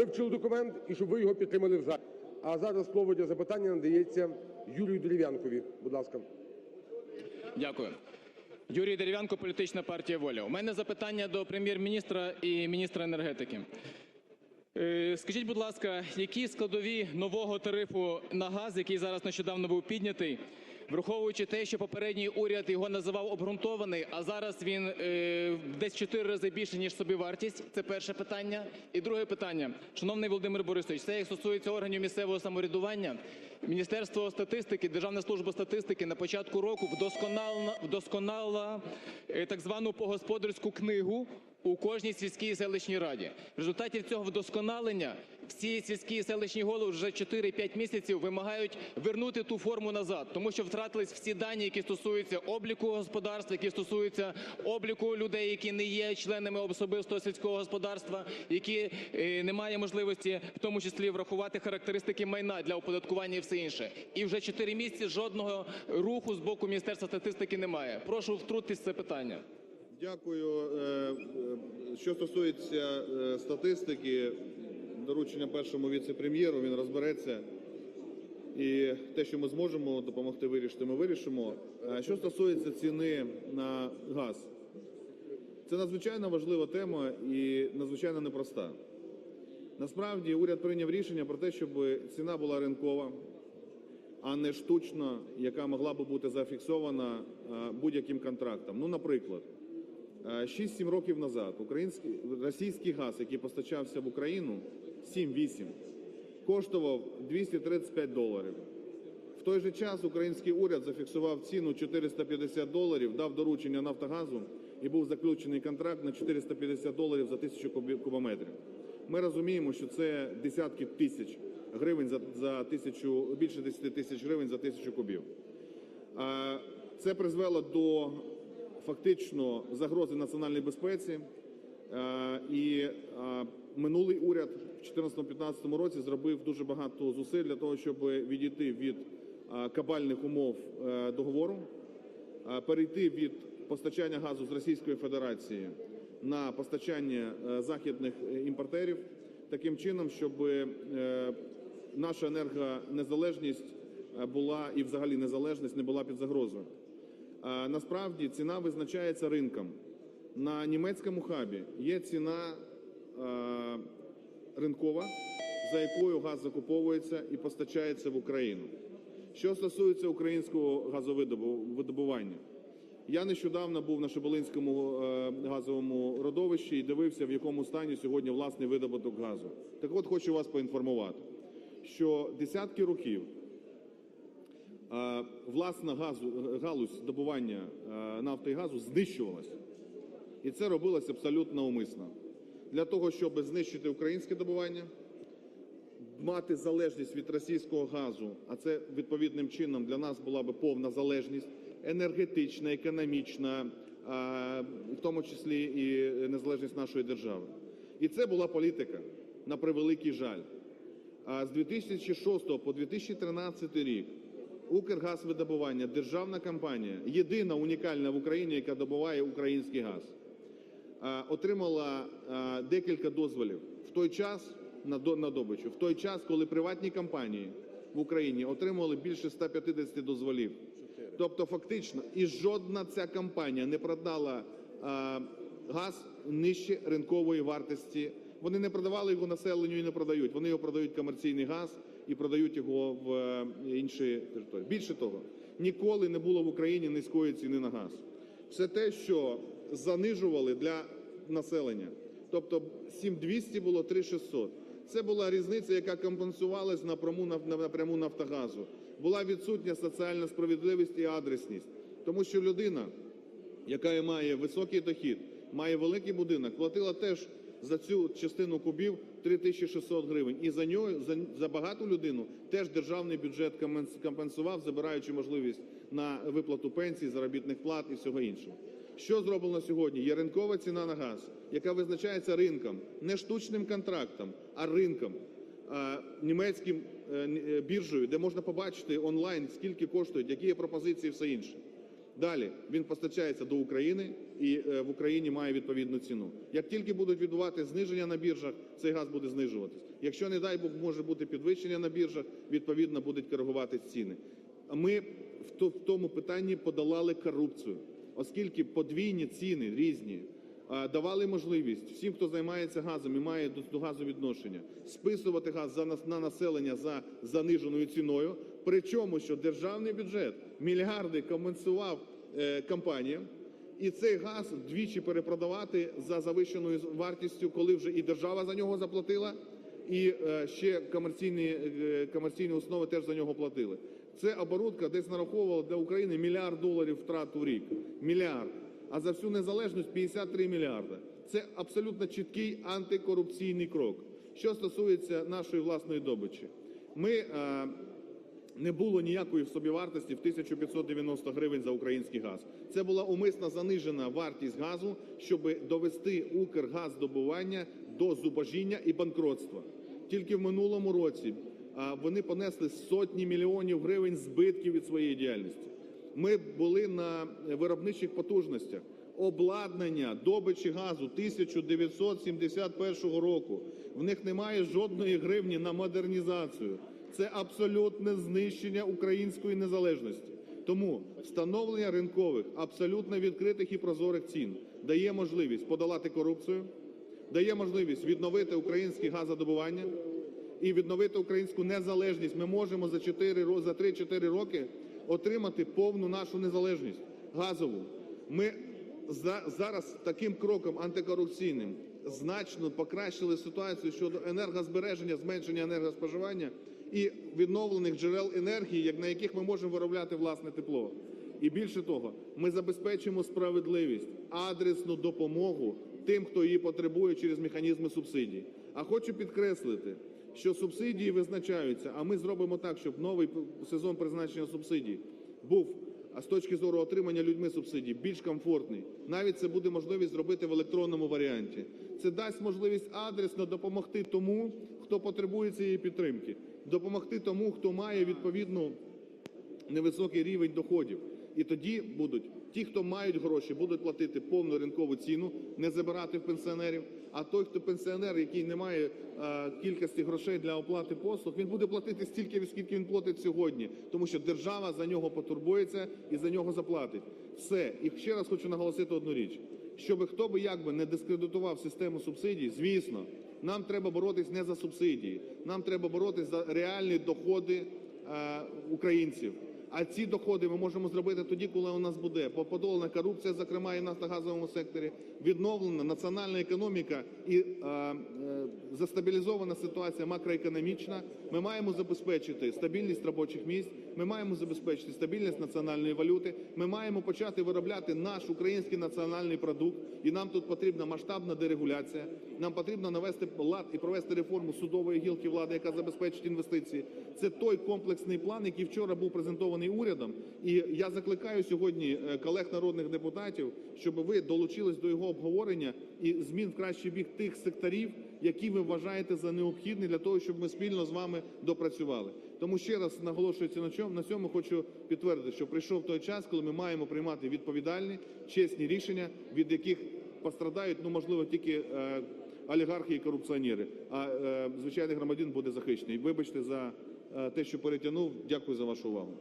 вивчили документ і щоб ви його підтримали в залі. А зараз слово для запитання надається Юрію Дерев'янкові. Будь ласка. Дякую. Юрій Дерев'янко, політична партія Воля. У мене запитання до прем'єр-міністра і міністра енергетики. Е, Скажіть, будь ласка, які складові нового тарифу на газ, який зараз нещодавно був піднятий, враховуючи те, що попередній уряд його називав обґрунтований, а зараз він е, десь в чотири рази більше ніж собівартість. Це перше питання. І друге питання, шановний Володимир Борисович, це як стосується органів місцевого самоврядування. Міністерство статистики, Державна служба статистики на початку року вдосконала, вдосконалила е, так звану погосподарську книгу у кожній сільській селищній раді. В результаті цього вдосконалення всі сільські і селищні голови вже 4-5 місяців вимагають вернути ту форму назад, тому що втратились всі дані, які стосуються обліку господарства, які стосуються обліку людей, які не є членами особистого сільського господарства, які е, не має можливості в тому числі врахувати характеристики майна для оподаткування і все інше. І вже 4 місяці жодного руху з боку Міністерства статистики немає. Прошу втрутитись це питання. Дякую. Е, е, Що стосується статистики, доручення першому віце-прем'єру, він розбереться. І те, що ми зможемо допомогти вирішити, ми вирішимо. Е, Що стосується ціни на газ, це надзвичайно важлива тема і надзвичайно непроста. Насправді уряд прийняв рішення про те, щоб ціна була ринкова, а не штучна, яка могла би бути зафіксована е, будь-яким контрактом. Ну, наприклад, е, 6-7 років назад український російський газ, який постачався в Україну, 7-8, коштував 235 доларів. В той же час український уряд зафіксував ціну 450 доларів, дав доручення Нафтогазу і був заключений контракт на 450 доларів за тисячу кубометрів. Ми розуміємо, що це десятки тисяч гривень за, за тисячу, більше 10 тисяч гривень за тисячу кубів. Це призвело до фактично загрози національній безпеці. І минулий уряд в 2014-2015 році зробив дуже багато зусиль для того, щоб відійти від е, кабальних умов е, договору, е, перейти від постачання газу з Російської Федерації на постачання західних імпортерів, таким чином, щоб наша енергонезалежність була і взагалі незалежність не була під загрозою. Насправді ціна визначається ринком. На німецькому хабі є ціна ринкова, за якою газ закуповується і постачається в Україну. Що стосується українського газовидобування, я нещодавно був на Шебелинському е, газовому родовищі і дивився, в якому стані сьогодні власний видобуток газу. Так от хочу вас поінформувати, що десятки років е, власна газу, галузь добування е, нафти і газу знищувалася. І це робилось абсолютно умисно. Для того, щоб знищити українське добування, мати залежність від російського газу, а це відповідним чином для нас була би повна залежність енергетична, економічна, в тому числі і незалежність нашої держави. І це була політика, на превеликий жаль. А з 2006 по 2013 рік Укргазвидобування, державна компанія, єдина унікальна в Україні, яка добуває український газ, отримала декілька дозволів в той час на до- на добичу, в той час, коли приватні компанії в Україні отримували більше 150 дозволів. Тобто, фактично, і жодна ця компанія не продала газ нижче ринкової вартості. Вони не продавали його населенню і не продають. Вони його продають комерційний газ і продають його в е, інші території. Більше того, ніколи не було в Україні низької ціни на газ. Все те, що занижували для населення, тобто 7200 було 3600. Це була різниця, яка компенсувалась напряму на- напряму Нафтогазу. Була відсутня соціальна справедливість і адресність, тому що людина, яка має високий дохід, має великий будинок, платила теж за цю частину кубів 3600 гривень. І за нього, за, багату людину теж державний бюджет компенсував, забираючи можливість на виплату пенсій, заробітних плат і всього іншого. Що зроблено сьогодні? Є ринкова ціна на газ, яка визначається ринком, не штучним контрактом, а ринком. е, Німецьким е, е, біржею, де можна побачити онлайн, скільки коштують, які є пропозиції, все інше. Далі він постачається до України і в Україні має відповідну ціну. Як тільки будуть відбувати зниження на біржах, цей газ буде знижуватись. Якщо, не дай Бог, може бути підвищення на біржах, відповідно будуть коригуватись ціни. Ми в тому питанні подолали корупцію, оскільки подвійні ціни різні давали можливість всім, хто займається газом і має до, газу відношення, списувати газ за нас- на населення за заниженою ціною. Причому, що державний бюджет мільярди компенсував е, компаніям, і цей газ двічі перепродавати за завищеною вартістю, коли вже і держава за нього заплатила, і е, ще комерційні, е, комерційні установи теж за нього платили. Це оборудка десь нараховувала для України мільярд доларів втрат у рік. Мільярд. А за всю незалежність 53 мільярда. Це абсолютно чіткий антикорупційний крок. Що стосується нашої власної добичі, ми е, не було ніякої собівартості в 1590 гривень за український газ. Це була умисно занижена вартість газу, щоб довести Укргаздобування до зубожіння і банкротства. Тільки в минулому році вони понесли сотні мільйонів гривень збитків від своєї діяльності. Ми були на виробничих потужностях. Обладнання добичі газу 1971 року. В них немає жодної гривні на модернізацію. Це абсолютне знищення української незалежності. Тому встановлення ринкових, абсолютно відкритих і прозорих цін дає можливість подолати корупцію, дає можливість відновити українське газодобування і відновити українську незалежність. Ми можемо за 4, ро- за 3-4 роки отримати повну нашу незалежність газову. Ми за, зараз таким кроком антикорупційним значно покращили ситуацію щодо енергозбереження, зменшення енергоспоживання і відновлених джерел енергії, як на яких ми можемо виробляти власне тепло. І більше того, ми забезпечимо справедливість, адресну допомогу тим, хто її потребує через механізми субсидій. А хочу підкреслити, що субсидії визначаються, а ми зробимо так, щоб новий сезон призначення субсидій був а з точки зору отримання людьми субсидій більш комфортний. Навіть це буде можливість зробити в електронному варіанті. Це дасть можливість адресно допомогти тому, хто потребує цієї підтримки, допомогти тому, хто має відповідну невисокий рівень доходів. І тоді будуть ті, хто мають гроші, будуть платити повну ринкову ціну, не забирати в пенсіонерів. А той, хто пенсіонер, який не має е, кількості грошей для оплати послуг, він буде платити стільки, скільки він платить сьогодні, тому що держава за нього потурбується і за нього заплатить. Все. І ще раз хочу наголосити одну річ: щоб хто би як би не дискредитував систему субсидій, звісно, нам треба боротись не за субсидії, нам треба боротись за реальні доходи е, українців. А ці доходи ми можемо зробити тоді, коли у нас буде подолана корупція, зокрема і в нафтогазовому секторі, відновлена національна економіка і е, е, застабілізована ситуація макроекономічна. Ми маємо забезпечити стабільність робочих місць. Ми маємо забезпечити стабільність національної валюти. Ми маємо почати виробляти наш український національний продукт. І нам тут потрібна масштабна дерегуляція. Нам потрібно навести лад і провести реформу судової гілки влади, яка забезпечить інвестиції. Це той комплексний план, який вчора був презентований урядом. І я закликаю сьогодні е, колег народних депутатів, щоб ви долучились до його обговорення і змін в кращий бік тих секторів, які ви вважаєте за необхідні для того, щоб ми спільно з вами допрацювали. Тому ще раз наголошується на чому на цьому, хочу підтвердити, що прийшов той час, коли ми маємо приймати відповідальні, чесні рішення, від яких пострадають, ну можливо, тільки е, олігархи і корупціонери. А е, звичайний громадян буде захищений. Вибачте за е, те, що перетягнув. Дякую за вашу увагу.